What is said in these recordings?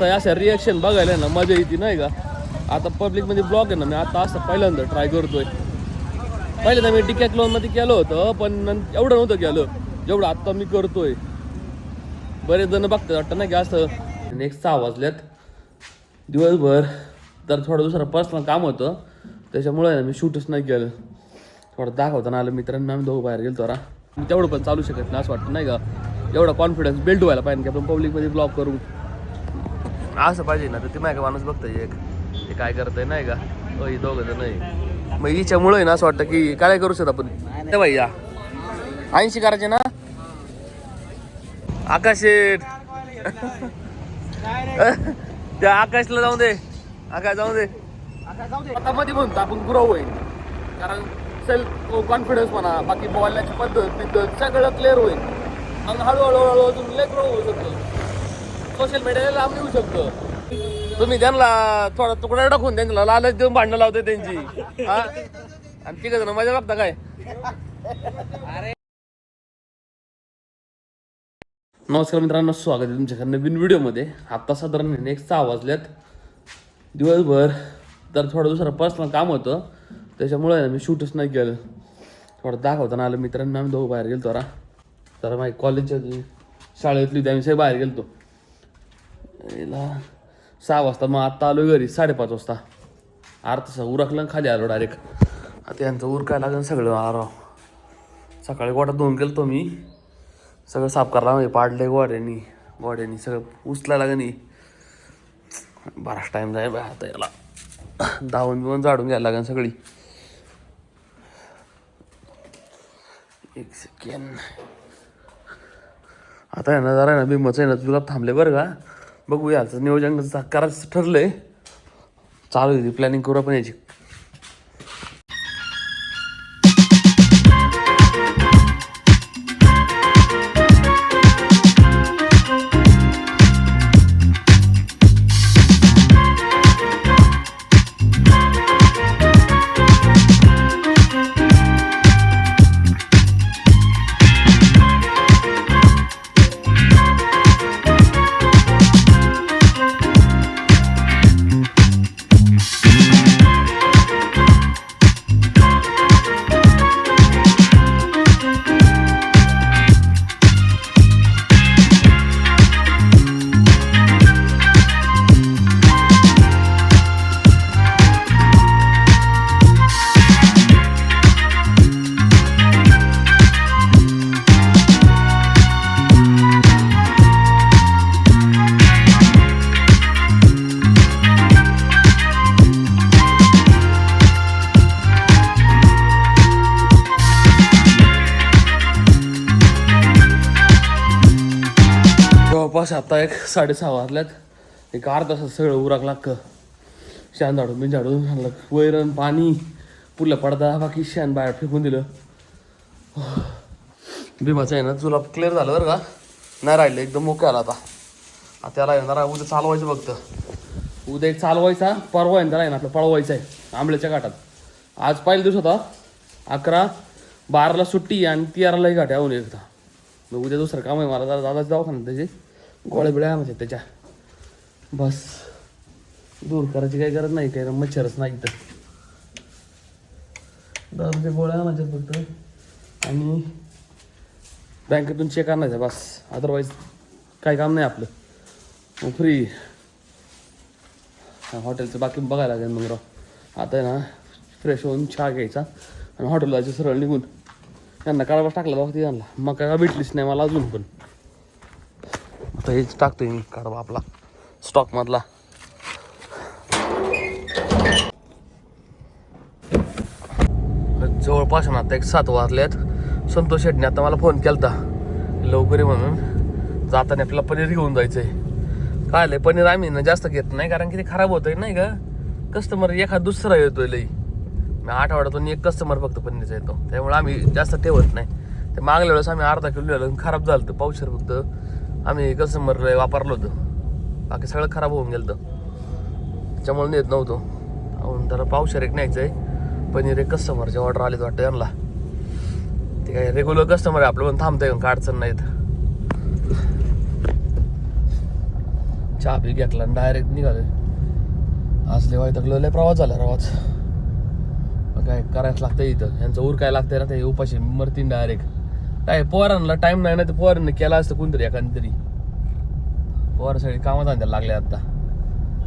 तर अशा रिॲक्शन बघायला ना मजा येते नाही का? आता पब्लिकमध्ये ब्लॉग आहे ना मी आता असं पहिल्यांदा ट्राय करतोय. पहिल्यांदा मी टिकॅकमध्ये केलं होतं पण एवढं नव्हतं केलं. जेवढं आत्ता मी करतोय. बरेच जण बघतात वाटतं नाही की असं. नेक्स्ट सहा वाजल्यात. दिवसभर. तर थोडं दुसरं पर्सनल काम होतं. त्याच्यामुळे ना मी शूटच नाही केलं. थोडं दाखवताना आलं मित्रांना आम्ही दोघं बाहेर गेलो मी तेवढं पण चालू शकत नाही असं वाटतं नाही का? एवढा कॉन्फिडन्स बिल्ड व्हायला पाहिजे की आपण पब्लिकमध्ये ब्लॉग करू. असं पाहिजे ना तर ते माझ्या माणूस बघतंय एक. ते काय करतंय नाही का? हो ही दोघं जण नाही मग हिच्यामुळे ना असं वाटतं की काय करू शकतो आपण? ते या ऐंशी करायचे ना? आकाश शेठ. त्या आकाशला जाऊ दे. आकाश जाऊ दे. आता मध्ये म्हणतो आपण ग्रो होईल कारण सेल्फ कॉन्फिडन्स म्हणा बाकी बोलण्याची पद्धत बिद्धत सगळं क्लिअर होईल. आणि हळूहळू हळूहळू अजून लय ग्रो होऊ शकतो. सोशल मीडियाला लाभ येऊ शकतो. तुम्ही त्यांना थोडा तुकडा टाकून त्यांना लालच देऊन भांडणं लावते त्यांची. हा? आणि ठीक आहे मजा बघता काय? अरे नमस्कार मित्रांनो स्वागत आहे तुमच्या नवीन व्हिडिओमध्ये. आत्ता साधारण एक सहा वाजल्यात. दिवसभर तर थोडं दुसरं पर्सनल काम होतं. त्याच्यामुळे मी शूटच नाही केलं. थोडं दाखवताना आलं मित्रांनो आम्ही दोघं बाहेर गेलो जरा. तर माझी कॉलेजच्या शाळेतली होती आम्ही सगळे बाहेर गेलतो. याला सहा वाजता मग आत्ता आलो घरी साडेपाच वाजता. आर तसं उरकलं खाली आलो डायरेक्ट आता यांचं उरकायला लागेल सगळं आरो सकाळी गोटा धुवून गेलतो मी. सगळं साफ करायला म्हणजे पाडले गोड्यानी. गोड्यानी सगळं उचलायला लागणी बराच टाईम जाईल बा आता याला. धावून बिवून झाडून घ्यायला लागेल सगळी. एक सेकंड आता आहे ना जरा ना बिंबाचं आहे ना तुला थांबले बरं का? बघूया. नियोजन करायचं करायचं ठरलंय. चालू आहे प्लॅनिंग करू आपण याची. जवळपास आता एक साडेसहा वाजल्यात. एक अर्धा तासात सगळं उराक लागतं. शान झाडून बिन झाडून आणलं. वैरण पाणी पुरला पडदा बाकी शान बाहेर फेकून दिलं. भीमाचं आहे ना तुला क्लिअर झालं बरं का? नाही राहिलं एकदम मोके आला आता. आता त्याला येणार उद्या चालवायचं बघतं उद्या एक चालवायचा परवा येणार आहे ना आपलं पळवायचं आहे आंबल्याच्या घाटात. आज पहिला दिवस होता. अकरा बाराला सुट्टी आणि तेरालाही घाट येऊन एकदा. मग उद्या दुसरं काम आहे मला जरा दादाच दवाखाना त्याची गोळ्या बिळ्या म्हणजे त्याच्या बस. दूर करायची काही गरज नाही काही मच्छरच नाही तर दारूच्या गोळ्या म्हणजे फक्त. आणि बँकेतून चेक आणायचा बस. अदरवाईज काही काम नाही आपलं. मग फ्री हॉटेलचं बाकी बघायला लागेल मग राव. आता आहे ना फ्रेश होऊन चहा घ्यायचा आणि हॉटेलला सरळ निघून. त्यांना काढावा टाकला बघ त्यांना मग काय भेटलीच नाही मला अजून पण. आता हेच टाकतोय मी काढवा आपला स्टॉकमधला जवळपास ना आता एक सात वाजलेत. संतोष शेटने आता मला फोन केलता लवकर म्हणून. जाताना आपल्याला पनीर घेऊन जायचंय. काय आलंय पनीर आम्ही ना जास्त घेत नाही कारण की ते खराब होतंय नाही का? कस्टमर एखाद दुसरा येतोय लई मी आठवड्यातून एक कस्टमर फक्त पनीरचा येतो. त्यामुळे आम्ही जास्त ठेवत नाही. ते मागल्या वेळेस आम्ही अर्धा किलो लिहिलं खराब झालं होतं पावशर फक्त. आम्ही कस्टमर वापरलं होतं. बाकी सगळं खराब होऊन गेलं त्याच्यामुळे नेत नव्हतो. अहो जरा पावशेर एक न्यायचं आहे पनीर एक कस्टमरचे ऑर्डर आलेत वाटतं यांना. ते काय रेग्युलर कस्टमर आहे आपलं पण थांबतंय का? अडचण नाहीत. चहा पी घेतला आणि डायरेक्ट निघालोय. आज लय वाईटकलं लय प्रवास झाला प्रवास. मग काय करायच लागतं इथं. यांचं उर काय लागतंय ना ते उपाशी मरतीन डायरेक्ट काय पोरांना टाइम नाही ना ते पोरांना केला असतं कोणतरी एखादी तरी. पोरं सगळी कामात आणायला लागले आता.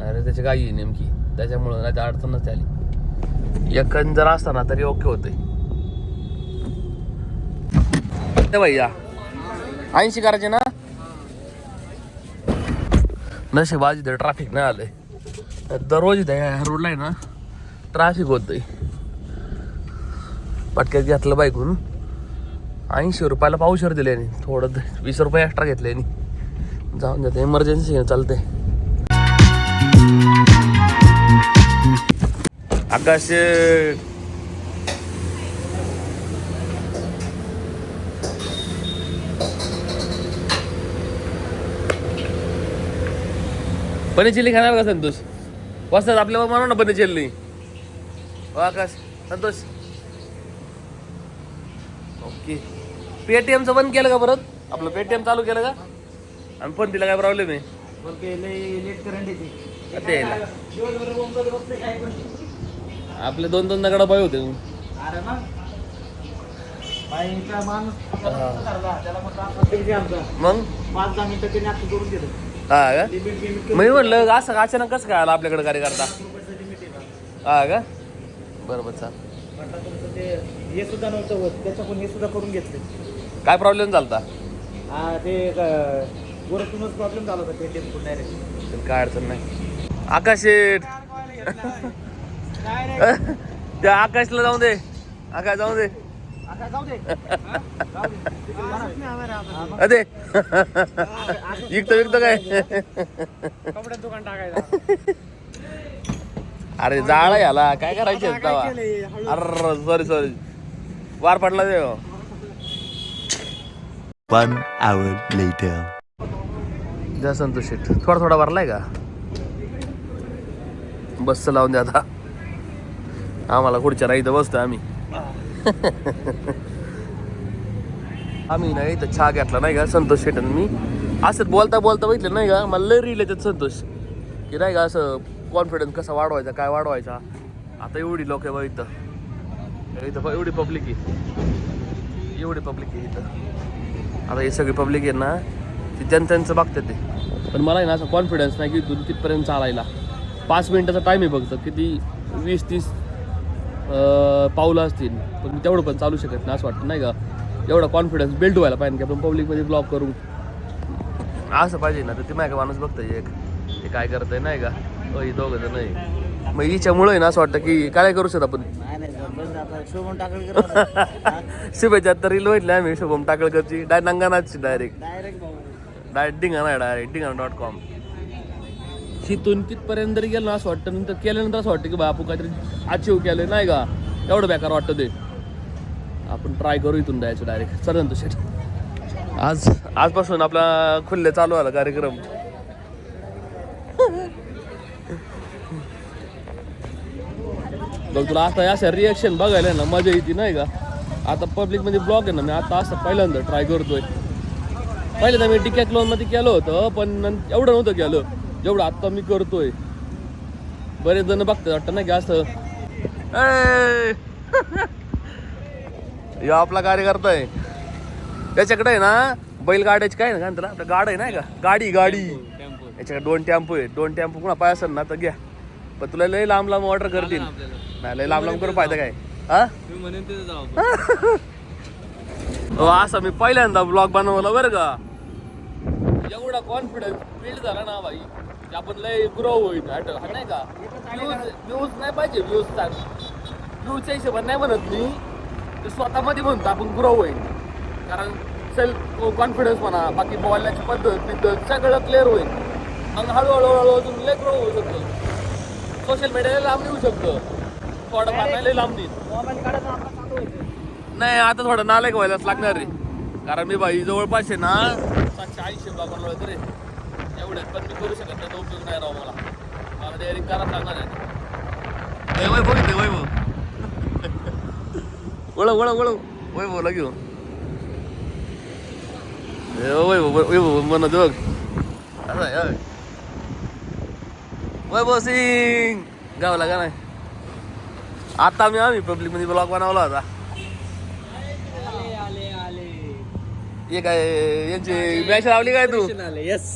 अरे त्याची काही नेमकी. त्याच्यामुळं नाही तर अडचणच आली. एकन जर असताना तरी ओके होते ते भैया ऐंशी करायचे ना? नशीब आज इथे ट्रॅफिक नाही आलंय. दररोज इथे ह्या रोडला आहे ना ट्रॅफिक होतंय. पटक्यात घेतलं बाईकून. ऐंशी रुपयाला पावशर दिले थोडं वीस रुपये एक्स्ट्रा घेतले जाऊन जाते इमर्जन्सी चालते आकाश पनीर चिल्ली खाणार का संतोष? वाजतात आपल्यावर मानव ना पनीर चिल्ली. हो आकाश संतोष. ओके. पेटीएमचं बंद केलं का परत? आपलं पेटीएम चालू केलं का? आणि पण तिला काय प्रॉब्लेम आहे? ते यायला. आपले दोन दोन दगडा पाय होते. मग. पाच दहा मिनिटं त्यांनी आता करून दिलं. हा का? लिमिट मी म्हणलं असं अचानक कसं काय आलं आपल्याकडे कार्यकर्ता? हा का? बरोबर चाल. म्हटलं तुमचं ते हे सुद्धा नव्हतं होत त्याच्याकडून हे सुद्धा करून घेतलं. काय प्रॉब्लेम झालता हा ते गोरखूनच प्रॉब्लेम झाला होता पेटीएम डायरेक्ट तर काय अडचण नाही. आकाश शेठ. त्या आकाशला जाऊ दे. आकाश जाऊ दे. जाऊ दे. अरे विकतो विकतो काय? कपड्यात दुकान टाकायचं. अरे जाळा याला काय करायचे अरे सॉरी सॉरी वार पडला ते हो. One hour later. द्या संतोष शेठ. थोडा थोडा भरलाय का? बस लावून द्या आता. आम्हाला खुर्च्या नाही इथं बसतोय आम्ही. आम्ही नाही इथं चहा घेतला नाही का संतोष आणि मी? असं बोलता बोलता बघितलं नाही का? मला लय रील येतात संतोष. की नाही का असं कॉन्फिडन्स कसा वाढवायचा काय वाढवायचा? आता एवढी लोक आहे बा इथं. इथं एवढी पब्लिक आहे. एवढी पब्लिक आहे इथं. आता हे सगळी पब्लिक आहे ना ती त्यांचं त्यांचं बघतात ते. पण मला आहे ना असं कॉन्फिडन्स नाही की इथून तिथपर्यंत चालायला. पाच मिनिटाचा टाईम आहे बघतो किती वीस तीस पावलं असतील पण मी तेवढं पण चालू शकत नाही असं वाटतं नाही का? एवढा कॉन्फिडन्स बिल्ड व्हायला पाहिजे की आपण पब्लिकमध्ये ब्लॉक करू. असं पाहिजे ना तर ते का माणूस बघतंय एक. ते काय करतंय नाही का? हो दोघं जण नाही मग हिच्यामुळे आहे ना असं वाटतं की काय करू शकतो आपण? नाही नाही बंद आता शोभून टाकलं शुभेच्छा तर रील भेटले आम्ही शुभम टाकळकरची. डाय नंगानाची डायरेक्ट डायरेक्ट भाऊ डायरेक्ट डिंगाणा डॉट कॉम तिथून तिथपर्यंत जरी गेलं ना असं वाटतं. नंतर केल्यानंतर असं वाटतं की बा आपण काहीतरी अचीव केलं नाही का? एवढं बेकार वाटतं ते. आपण ट्राय करू इथून द्यायचं डायरेक्ट चल तो शेट. आज आजपासून आपला खुल्ले चालू आला कार्यक्रम. बघ तुला आता अशा रिएक्शन बघायला ना मजा येते नाही का? आता पब्लिकमध्ये ब्लॉग आहे ना मी आता असं पहिल्यांदा ट्राय करतोय. पहिल्यांदा मी टिकॅक लोनमध्ये केलं होतं पण एवढं नव्हतं केलं. जेवढं आता मी करतोय. बरेच जण बघतात वाटतं ना की असं! ह्यो आपला कार्यकर्ता आहे. त्याच्याकडे आहे ना बैलगाड्याची काय ना काय त्याला? आपलं गाड आहे नाही का? गाडी गाडी. याच्याकडे दोन टेम्पो आहे दोन टेम्पो कुणा पाय असेल ना तर घ्या. पण तुला लय लांब लांब ऑर्डर करतील. नाही लय लांब लांब करून फायदा काय? हा? हो असं मी पहिल्यांदा ब्लॉग बनवला बरं का. एवढा कॉन्फिडन्स बिल्ड झाला ना भाई की आपण लय ग्रो होईल हा नाही का? व्ह्यूज नाही पाहिजे व्ह्यूज व्ह्यूजच्या हिशोबाने नाही म्हणत मी ते स्वतःमध्ये म्हणतो आपण ग्रो होईल. कारण सेल्फ कॉन्फिडन्स म्हणा बाकी बोलण्याची पद्धत पद्धत सगळं क्लिअर होईल. मग हळूहळू हळू अजून लय ग्रो होऊ शकतो. सोशल मीडियाला लांब येऊ शकतं. नाही लय लांब देईल मोबाईल काढायचा आपला चालू होतं नाही आता थोडं नालायक व्हायलाच लागणार रे. कारण मी भाई जवळपास आहे ना सातशे ऐंशी ब्लॉग बनवलं तरी एवढे पण मी करू शकत नाही तो उपयोग नाही राव मला. मला डेअरिंग करावं लागणार आहे. वय बघितले वय वळव घेऊ वय म्हणत बघ. असं आहे, होय. वैभव सिंग. गावला का नाही? आता मी आम्ही पब्लिकमध्ये ब्लॉग बनवला होता. ये काय यांची मॅच लावली काय तू? येस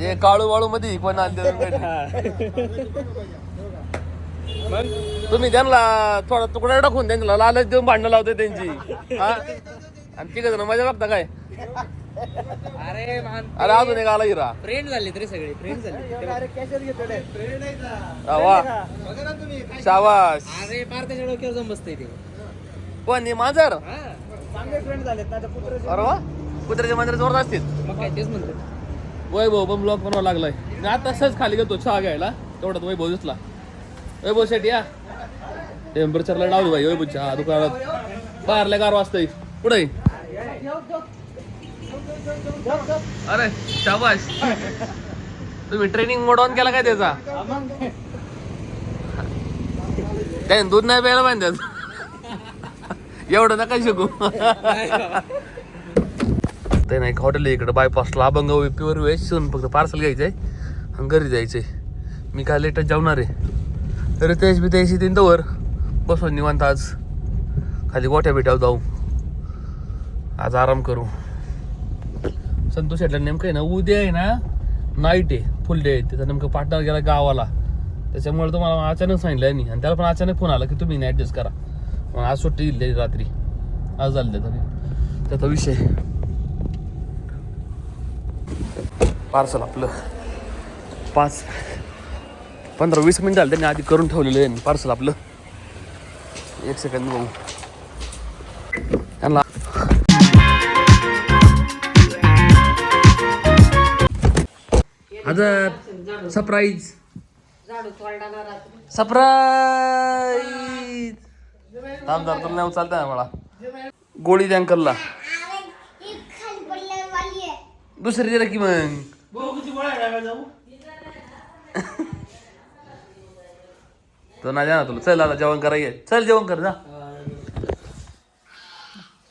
हे काळू वाळू मध्ये कोण आले तुम्ही त्यांना थोडा तुकडा टाकून त्यांना लालच देऊन भांडणं लावते त्यांची. हा? आणि तिघ जण मजा बघता काय? अरे मान अरे अजून एक आला हिरा फ्रेंड झाले तरी सगळे फ्रेंड झाले हा, वा. शाबास. अरे पार त्याच्या डोक्यावर जाऊन बसतंय ते. कोण हे मांजर? चांगले फ्रेंड झाले माझ्या पुत्र अरे वा. कुत्र्याचे मांजर जोरात असतील. मग काय तेच म्हणतो वैभव पण ब्लॉग बनवावा लागलाय. मी आता सहज खाली गेलो चहा घ्यायला. तेवढ्यात वैभव दिसला. वैभव शेट या. टेम्परेचरला डावली बाई वैभवच्या दुकानात. बाहेरला गार वाजतंय पुढे अरे शाबाश तुम्ही ट्रेनिंग मोड ऑन केला काय त्याचा? काय दूध नाही प्यायला पाहिजे त्याचं. एवढं नका शिकू. ते नाही हॉटेल इकडे बायपासला अभंग प्युअर वेज शिवून फक्त पार्सल घ्यायचंय आणि घरी जायचंय. मी काय लेटच जेवणार आहे. तरी तेच बी त्याशी तीन तवर बसून निवांत आज. खाली गोठ्या बिट्यावर जाऊ. आज आराम करू. संतोष शेटला नेमकं आहे ना उद्या आहे ना नाईट आहे फुल डे आहे. त्याचा नेमकं पार्टनर गेला गावाला. त्याच्यामुळे तुम्हाला अचानक सांगितलं आहे आणि त्याला पण अचानक फोन आला की तुम्ही नाही ॲडजस्ट करा. मग आज सुट्टी दिली रात्री. आज झालं त्याचा त्याचा विषय. पार्सल आपलं. पाच पंधरा वीस मिनिट झालं त्यांनी आधी करून ठेवलेलं आहे पार्सल आपलं. एक सेकंद बघू. हजार सरप्राईज सरप्राईज थांबदार तुला नाही उचलता ना मला. गोळी द्या अंकलला दुसरी दिला की मग. तो ना जा ना तुला. चल आता जेवण करा ये. चल जेवण कर जा.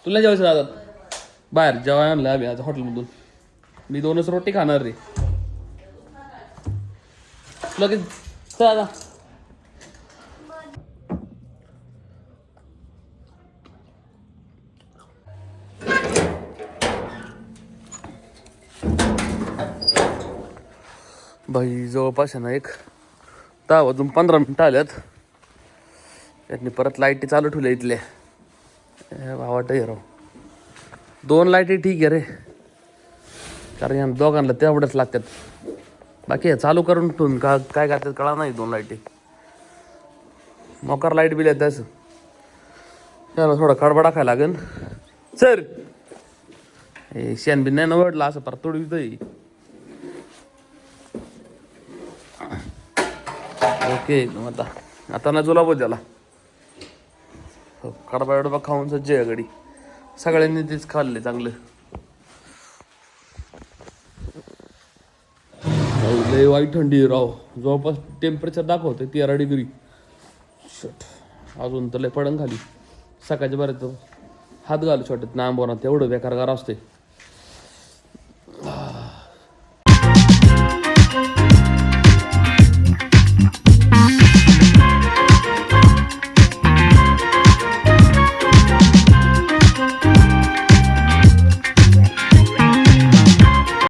तुला जेवायचं आता बाहेर जेवण आणलं आम्ही आज हॉटेलमधून मी दोनच रोटी खाणार रे. लगेच चल दादा भाई जवळपास आहे ना एक दहा वाजून पंधरा मिनटं आल्यात. त्यांनी परत लाईटी चालू ठेवल्या इथल्या. भावाटं भावाट राव. दोन लाईटी ठीक आहे रे. कारण या दोघांना तेवढ्याच लागतात. बाकी हे चालू करून ठेवून का काय करतात कळा नाही दोन लाईटी. मोकार लाइट बिल येत असं. त्याला थोडा कडबडा खायला लागेल. सर! हे शेण बिन नाही ना वडला असं परत तर ओके मग आता आता ना जुलाबो त्याला. हो कडबा खाऊन सज्ज आहे गडी. सगळ्यांनी तेच खाल्ले चांगलं. लय वाईट थंडी आहे राव. जवळपास टेम्परेचर दाखवते तेरा डिग्री शट अजून तर लय पडन खाली. सकाळच्या बऱ्याच हात घालू शॉटेत ना आंबोना तेवढं बेकार गार असते